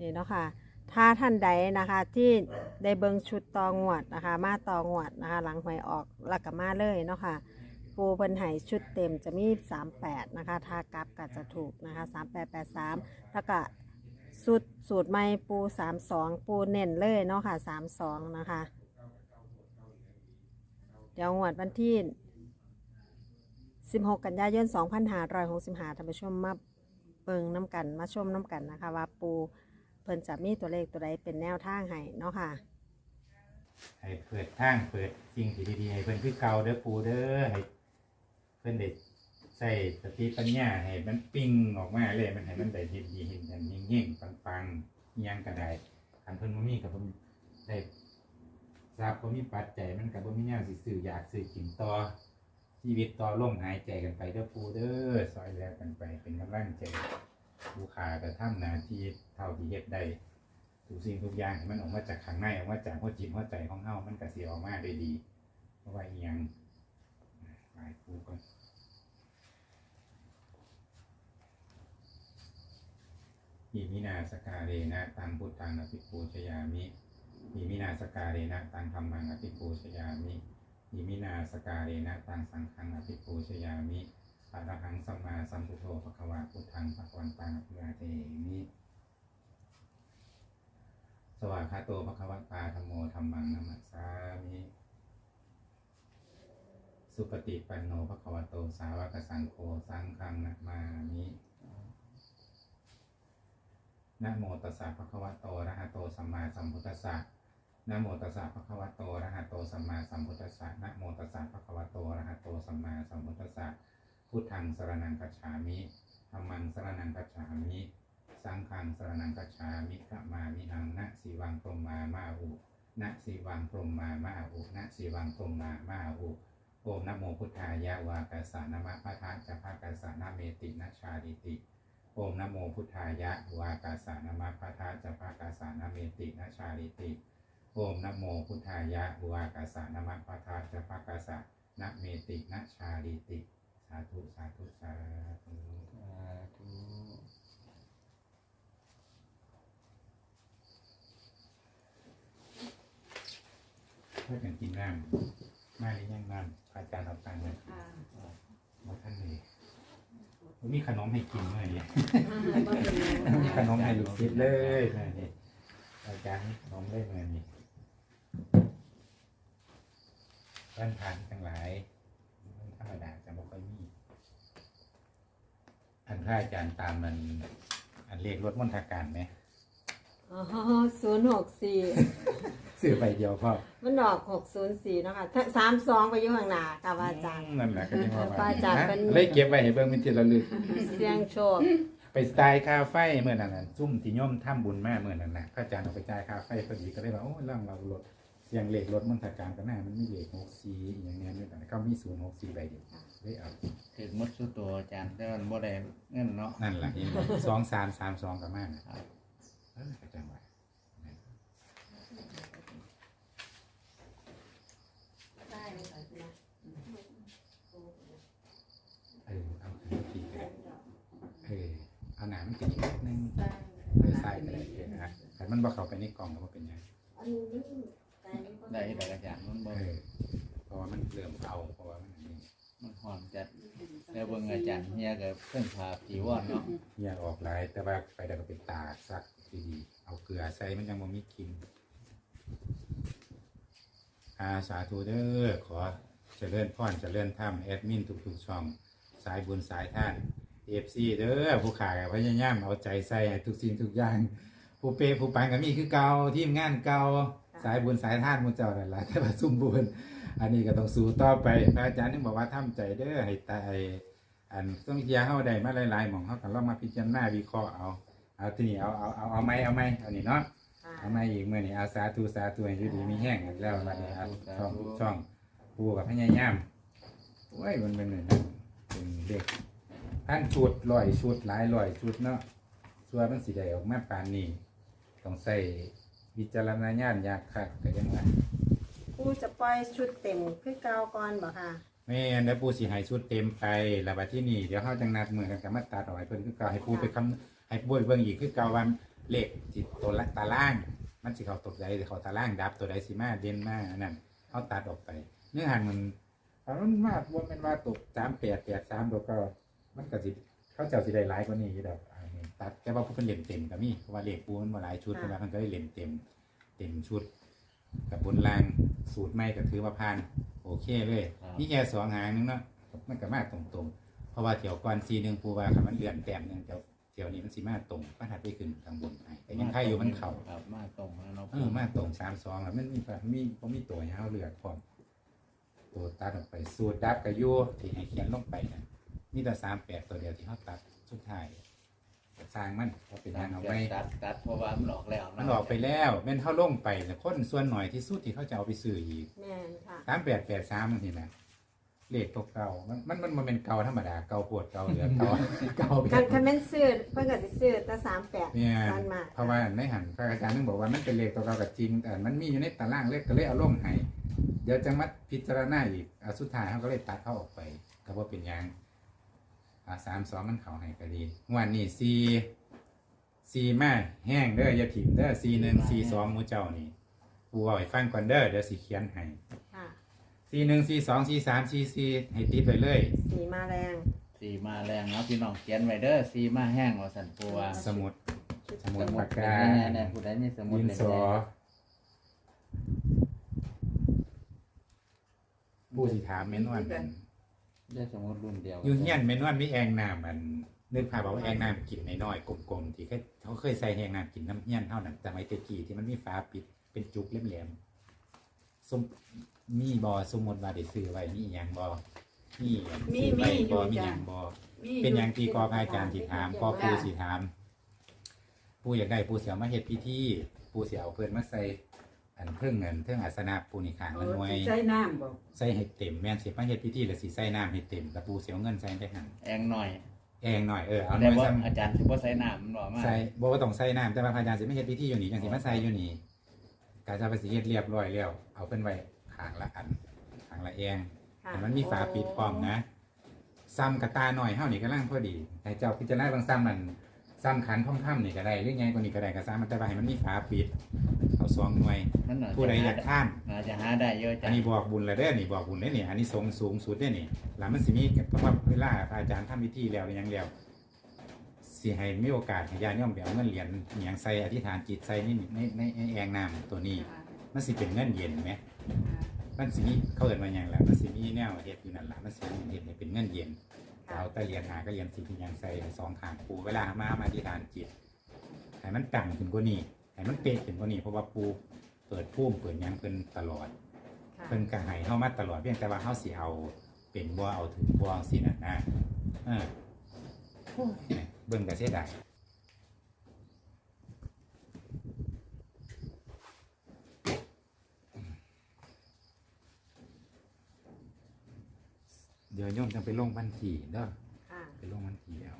นี่เนาะค่ะ ถ้าท่านใดนะคะที่ได้เบิงชุดตองวดนะคะ มาตองวดนะคะ หลังหวยออกแลักกมาเลยเนาะค่ะ ปูเพิ่นให้ชุดเต็มจะมี 38 นะคะ ถ้ากลับก็จะถูกนะคะ 3883 แล้วก็สูตรสูตรใหม่ปู 32 ปูเน้นเลยเนาะค่ะ 32 นะคะ เดี๋ยวงวดวันที่16 กันยายน 2565ท่านผู้ชมมาเบิงน้ำกัน มาชมน้ำกันนะคะ ว่าปู พิ่นจะมีตัวเลขตัวใดเป็นแนวทางให้เนาะค่ะ ให้เปิดทางเปิดสิ่งที่ดีๆให้เพิ่นคือเก่าเด้อปูเด้อให้เพิ่นได้ใส่สติปัญญาให้มันปิ้งออกมาเลยมันให้มันได้ดีดีเห็นกันยิ่งๆปังๆอิหยังก็ได้คันเพิ่นบ่มีก็บ่นได้ทราบบ่มีปัจจัยมันก็บ่มีแนวสิซื้ออยากซื้อกินต่อชีวิตต่อลมหายใจกันไปเด้อปูเด้อซอยแล้วกันไปเป็นกำลังใจ ผู้ขาก็ทำหน้าที่เท่าที่เฮ็ดได้ทุกสิ่งทุกอย่างที่มันออกมาจากข้างในออกมาจากหัวจิตหัวใจของเฮามันก็สิออกมาได้ดีเพราะว่าอีหยังหลายปูก่อนอิมินาสกาเรนะตังพุทธังอภิปูชยามิอิมินาสกาเรนะตังธรรมังอภิปูชยามิอิมินาสกาเรนะตังสังฆังอภิปูชยามิอระหังสัมมาสัมพุทโธภควาพุทธังภ ควันตังอภิวาเทมิสวากขาโตภควตาธรรมโมธรรมังนัมัสสามิสุปฏิปันโนภควโตสาวกสังโฆสังฆังนะมามินะโมตัสสะภะคะวะโตอะระหะโตสัมมาสัมพุทธัสสะนะโมตัสสะภะคะวะโตอะระหะโตสัมมาสัมพุทธัสสะนะโมตัสสะภะคะวะโตอะระหะโตสัมมาสัมพุทธัสสะพุทธังสรณังคัจฉามิ ธัมมังสรณังคัจฉามิ สังฆังสรนังกัจฉามิขมามิหังนะสีวังพรหมามาอุนะสีวังพรหมามาอุนะสีวังพรหมามาอุโอมนโมพุทธายะวากาสานามะพะทะจะภาคาสานาเมตินะชาดิติโอมนโมพุทธายะวากาสานามะพะทะจะภาคาสานาเมตินะชาดิติโอมนโมพุทธายะวากาสานามะพะทะจะภาคาสานาเมตินะชาดิติาธุสาธุสาธุสาธุเพื่อกันกินน้ำมาหรือยังน้ำอาจารย์เอาตังค์เลยมาท่านเลยมีขนมให้กินเลยเนี่ยมีขนมให้ลูกศิษย์เลยเลยนี่อาจารย์มีขนมเลยเลยนี่บ้านทานทั้งหลายมันธรรมดาจะไม่ค่อยมี อันถ้าอาจารย์ตามมัน อันเลขรถมณฑการไหมอ๋อศูนย์หกสี่ซื้อไปเดียวพ่อมันดอกหกศูนย์สี่เนาะค่ะสามสองไปอยู่ข้างหน้าค่ะว่าอาจารย์ นั่นแหละก็ยังว่าพระอาจารย์เป็นเลยเก็บไว้ให้เบิ่งเป็นที่ระลึก เสียงโชคไปสไตล์คาเฟ่เมื่อนั้นน่ะซุ่มที่โย่อมทำบุญมากเมื่อนั้นน่ะพระอาจารย์เอาไปจ่ายคาเฟ่พอดีก็เลยว่าโอ้ยร่างเราลด เสียงเลขรถมันถาการก็น่ามันมีเลขหกสี่อย่างเงี้ยนี่แต่ก็มีศูนย์หกสี่ใบเดียวเลยเอาถึงหมดสุดตัวอาจารย์แต่มันบ่ได้เงินเนาะนั่นแหละนี่สองสามสามสองกับมากนะเอออาจารย์ว่าเออเอาถึงทีก็ได้เออเอาหนามันติดอีกนิดนึงเออใส่ก็ได้เออนะแต่มันบ่เข้าไปในกล่องแล้วมันเป็นยังได้แต่อาจารย์มันบ่เออเพราะว่ามันเริ่มเอาเพราะว่ามันนี่มันหอมจัดแล้วเบิ่งอาจารย์เฮียก็เพิ่นพาผีวอนเนาะอยากออกหลายแต่ว่าไปแต่ก็เป็นตาซักดีๆเอาเกลือใส่มันยังบ่มีกลินอาสาธุเด้อขอเจริญพรเจริญธรรมแอดมินทุกๆช่องสายบุญสายท่านเอฟซีเด้อผู้ขายพยายามเอาใจใส่ให้ทุกสิ่งทุกอย่าง ผู้เปย์ผู้ปังก็มีคือเก่าทีมงานเก่า สายบุญสายท่านหมุเจ้านั่นแหละแต่ว่าซุ่มบุญอันนี้ก็ต้องสู้ต่อไปพระอาจารย์นึงบอกว่าทำใจเด้อให้ตายอันต้องเทียเฮาได้มาหลายๆหม่องเฮาก็ลองมาพิจารณาวิเคราะห์เอาเอาทีนี้เอาเอาเอาเอาไหมเอาไหมเอานี่เนาะเอามาอีกเมื่อนี้อาสาธุสาธุให้อยู่ดีมีแห้งกันแล้วมาเนี่ยครับช่องช่องปูกับพญายามโอ้ยมันเป็นอย่างนั้นเป็นเด็กพันชุดลอยชุดหลายลอยชุดเนาะส่วนมันสีได้ออกมาปานนี้ต้องใส่ วิจารณญาณยากคักก็ยังไงปูจะปล่อยชุดเต็มคือเก่าก่อนบ่ค่ะแม่นแล้วปูสีให้ชุดเต็มไปแล้วบัดที่นี่เดี๋ยวเขาจังนัดมือกันกับมาตัดเอาไว้เพิ่นคือเก่าให้ปูไปคำให้ปูไปเบิ่งอีกคือเก่าวันเลขที่ตัวละตาราง มันสิเขาตกใจเขาตารางดับตัวใดสิมาเด่นมาอันนั้นเขาตัดออกไป เนื้อหามันเอามันมากว่ามันว่าตกสามแปดแปดสามตัวก็มันก็สิเขาเจ้าสิได้หลายกว่านี้อยู่ดอกอันนี้ ตัดแต่ว่าผู้เป็นเล่นเต็มก็มีเพราะว่าเลขปูมันมาหลายชุดค่ะ ใช่ไหมมันก็ได้เล่นเต็ม เต็มชุดกับบนล่างสูตรไม่ก็ถือว่าผ่านโอเคเลยนี่แค่สองหางนึงเนาะมันก็มาตรงๆ เพราะว่าเที่ยวก่อนซีหนึ่งปูว่าคันมันเลื่อนแต้มหนึงเที่ยวเที่ยวนี้มันสีมาตรงก็ถัดไปขึ้นทางบนให้แต่ยังใครอยู่มันเข่า ครับมาตรงแล้วเนาะเออมาตรงสามสองแล้วมันมีแบบมีผมมีตัวยาวเลือกพร้อมตัวตัดออกไปสูตรดับกับยูที่ให้เขียนลงไปนะมีแต่สามแปดตัวเดียวที่เขาตัดสุดท้าย สร้างมันเขาเป็นทางเอาไว้ตัดตัดเพราะว่ามันออกแล้วมันออกไปแล้วแม่นเขาลงไปแต่คนส่วนหน่อยที่สุดที่เขาจะเอาไปซื้ออีกแม่นค่ะ สามแปดแปดสามบางทีนะเลขตัวเก่ามันมันมันมันเป็นเก่าธรรมดาเก่าปวดเก่าเหลือเก่าเก่าแบคันบคันแม่นซื้อเพิ่นก็สิซื้อแต่38เนี่ยตอนมาเพราะว่าในหันพระอาจารย์นึงบอกว่ามันเป็นเลขตัวเก่ากับจริง แต่มันมีอยู่ในตารางเลขก็เลยเอาลงให้เดี๋ยวจะมาพิจารณาอีกอะสุดท้ายเขาก็เลยตัดเขาออกไปก็ว่าเป็นหยัง อ่าสามสองมันเขาให้ก็ดีงวันนี้ซีซีมาแห้งเด้ออย่าถิ่มเด้อซีหนึ่งซีสองหมูเจ้านี่ปูเอาให้ฟังก่อนเด้อเดี๋ยวสิเขียนให้ค่ะซีหนึ่งซีสองซีสามซีซีให้ติดไปเลยสีมาแรง สีมาแรงเนาะพี่น้องเขียนไว้เด้อสีมาแห้งว่าสันปูว่าสมุด สมุดสมุดปากกาแน่ๆแน่ๆผู้ใดมีสมุดดินเล่มสอแดงผู้สิถามเมนวันมัน ได้สมุดรุ่นเดียวอยู่เฮียนเมนวันมีแองน้ำมันนึกภาพบอกว่าแองน้ำกินน้อยๆกลมๆที่เคยเขาเคยใส่แองน้ำกินน้ำเฮียนเท่านั้นแต่ไม่ตะกี้ที่มันมีฝาปิดเป็นจุกแหลมๆสมมีบอสมมติว่าได้ซื้อไว้มีอหย่างบอมีหยังมีซื้อไว้มีอยู่บอมีจ้ะหยังบอมีเป็นอย่างที่กอพายอาจารย์สิถามกอปูสิถามปูอยากได้ปูเสียวมาเฮ็ดพิธีปูเสียวเพิ่นมาใส่ อันเพิ่งเงินเพิ่งอาสนะปูนี่ขางเอละอหน่วยสิใส่น้ำบ่ใส่ให้เต็มแม่นสิมาเฮ็ดพิธีแล้วสิใส่น้ำให้เต็มแล้วปูเสียวเงินใส่ไปหั่นแองหน่อยเองหน่อยเออเอาหแต่น่วยว่าซ้ำอาจารย์สิบ่ใส่น้ำมันบอกมาใส่บ่ว่าต้องใส่น้ำแต่ว่าพระอาจารย์สิมาเฮ็ดพิธีอยู่นี่จังสิมาใส่อยู่นี่กาจะไปสิเฮ็ดเรียบร้อยแล้วเอาเพิ่นไว้ข้างละอันข้างละแองค่ะแต่มันมีฝาปิดพร้อมนะซ้ำกับตาหน่อยเท่านี้ก็ล่างพอดีให้เจ้าพิจารณาบางซ้ำมัน ซ้ำขันท่องถ้ำนี่ก็ได้หรือไงกว่านี้ก็ได้ก็ซ้ำมันแต่ว่าให้มันมีฝาปิดเอาสองหน่วยมันน่าจะผู้ใดอยากท่านน่าจะหาได้เยอะอัจ้ะนนี้บอกบุญแล้วเด้อนี่บอกบุญเด้อนี่อันนี้สงส์สูงสุดเด้อนี่หลังมันสิมีเพราะว่าเวลาพระอาจารย์ทำพิธีแล้วหรือยังแล้วสิให้มีโอกาสให้ญาติโยมไปเอาเงินเหรียญอหย่างใส่อธิษฐานจิตใส่นี่ในในในแองน้ำตัวนี้ มันสิเป็นเงินเย็นไหมมันสิมีเขาเอินมาอย่างแหละมันสิมีแนวเฮ็ดอยู่นั่นแหละมันสิมีเฮ็ดให้เป็นเงินเย็น เอาแต่เหรียญหาก็เหรียญสิที่ยังใส่สองข้างปูเวลามามาที่ฐานจิตให้มันตั้งขึ้นกว่านี้ให้มันเป๊ะขึ้นกว่านี้เพราะว่าปูเปิดพุ่มเปิดหยังเพิ่นตลอด ค่ะเพิ่นก็ให้เฮามาตลอดเพียงแต่ว่าเฮาสิเอาเป็นบ่เอาถึงบ่สินั่นนะเออโอ้ยเบิ่งก็เสียดาย เดี๋ยวโยมจะไปลงบัญชีเด้อค่ะไปลงบัญชีเอา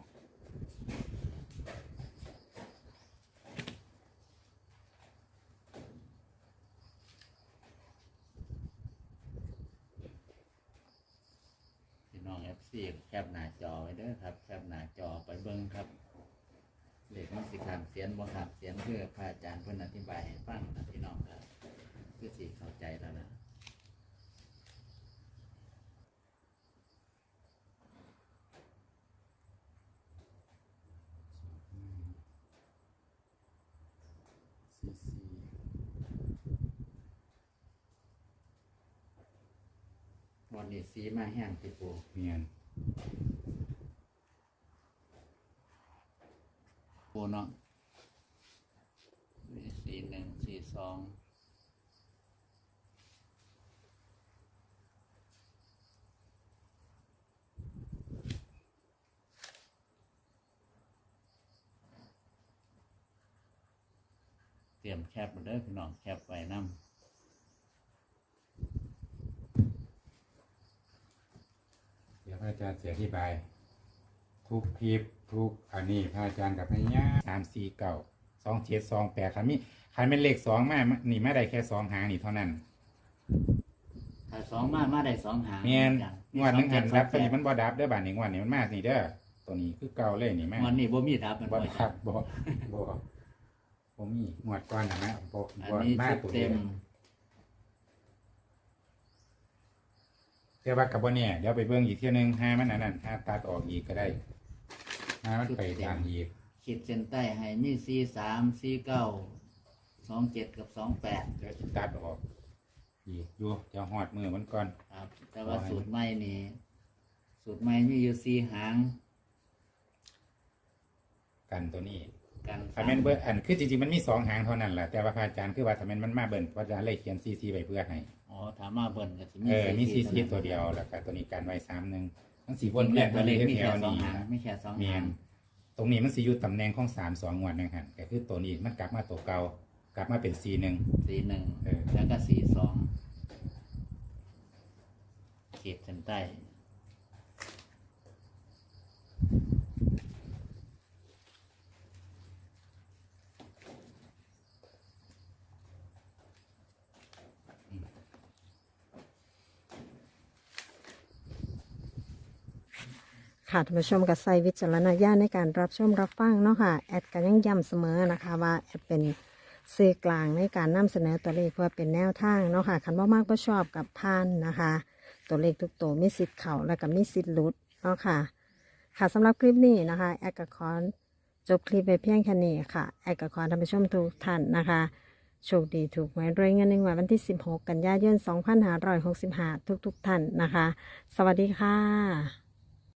พี่น้อง FC แคปหน้าจอไว้เด้อครับ แคปหน้าจอไปเบิ่งครับเลขมันสิขามเสียนบ่ขามเสียนเพื่อพระอาจารย์เพิ่นอธิบายให้ฟังนะพี่น้องครับคือสิเข้าใจแล้วนะ ซีซี วันนี้สีมาแห้งติปูเมียนปูเนาะสี่หนึ่งสี่สองเตรียมแคปมาเด้อพี่น้องแคปไว้นำ เดี๋ยวพ ระอาจารย์เสียอธิบาย ทุกคลิปทุกอันนี้พระอาจารย์กับพญาสามสี่เก้าสองเจ็ดสองแปดคันมีคันเป็นเลขสองมานี่ไม่ได้แค่สองหางนี่เท่านั้นถ้าสองมามาได้สองหางเมียนจ้ะงวดหนึงหันรับสตัวองนี้เจ็ดมันบ่ดับเด้อบาทนี้งวดนี้มันมากนี่เด้อตัวนี้คือเก่าเลยนี่แม่งวดนี้บ่มีดับมันบ่บ่ดัจ้ะบบ่บ่มีหมวดก่อนนะแม่บอกอันบอกนี้มาชุดตัวเต็เดียม แต่ว่ากับว่าเนี่ยเดี๋ยวไปเบิ่งอีกเที่ยวหนึงห้ามันอันนั้นห้าตัดออกอีกก็ได้ห้ามันไปตามอีกขีดเส้นใต้ให้มีสี่สามสี่เก้าสองเจ็ดกับสองแปดเดี๋ยวสิตัดออกอีกอยู่เดี๋ยวหอดมือมันก่อน ครับ แต่ว่าอ๋อสูตรใหม่นี่สูตรใหม่มีอยู่สี่หางกันตัวนี้กันถ้าแม่นเบิร์อันคือจริงๆมันมีสองหางเท่านั้นแหละแต่ว่าพระอาจารย์คือว่าถ้าแม่นมันมาเบิ่นเพราะอาจารย์เลยเขียนซีซีไปเพื่อให้ อ๋อถามมาเบิ่นก็สิเออมีซีท่าซีนั้นตัวเดียวแล้วก็ตัวนี้กันไว้สามหนึ่งทั้งสี่ววนนแรเวียกนตัวเลขมีแถแค่วสองนี้หางนะไม่แค่สองเมียหางนตรงนี้มันสิอยู่ตำแหน่งของสามสองงวดนึงหันก็คือตัวนี้มันกลับมาตัวเก่ากลับมาเป็นซีหนึ่งสี่หนึ่งเออแล้วก็สี่สองขีดเส้นใต้ ค่ะท่านผู้ชมกับใส่วิจารณญาณในการรับชมรับฟังเนาะค่ะแอดก็ยังย้ำเสมอนะคะว่าแอดเป็นสื่อกลางในการนำเสนอตัวเลขเพื่อเป็นแนวทางเนาะค่ะคันว่ามากก็ชอบกับพานนะคะ ตัวเลขทุกตัวมีสิทธิ์เข่าและก็มีสิทธิ์หลุดเนาะค่ะ ค่ะสำหรับคลิปนี้นะคะแอดก็ขอจบคลิปไปเพียงแค่นี้ค่ะแอดก็ขอท่านผู้ชมทุกท่านนะคะโชคดีถูกหวยรวยเงินในวันที่ 16 กันยายน 2565 ทุกๆท่านนะคะ สวัสดีค่ะ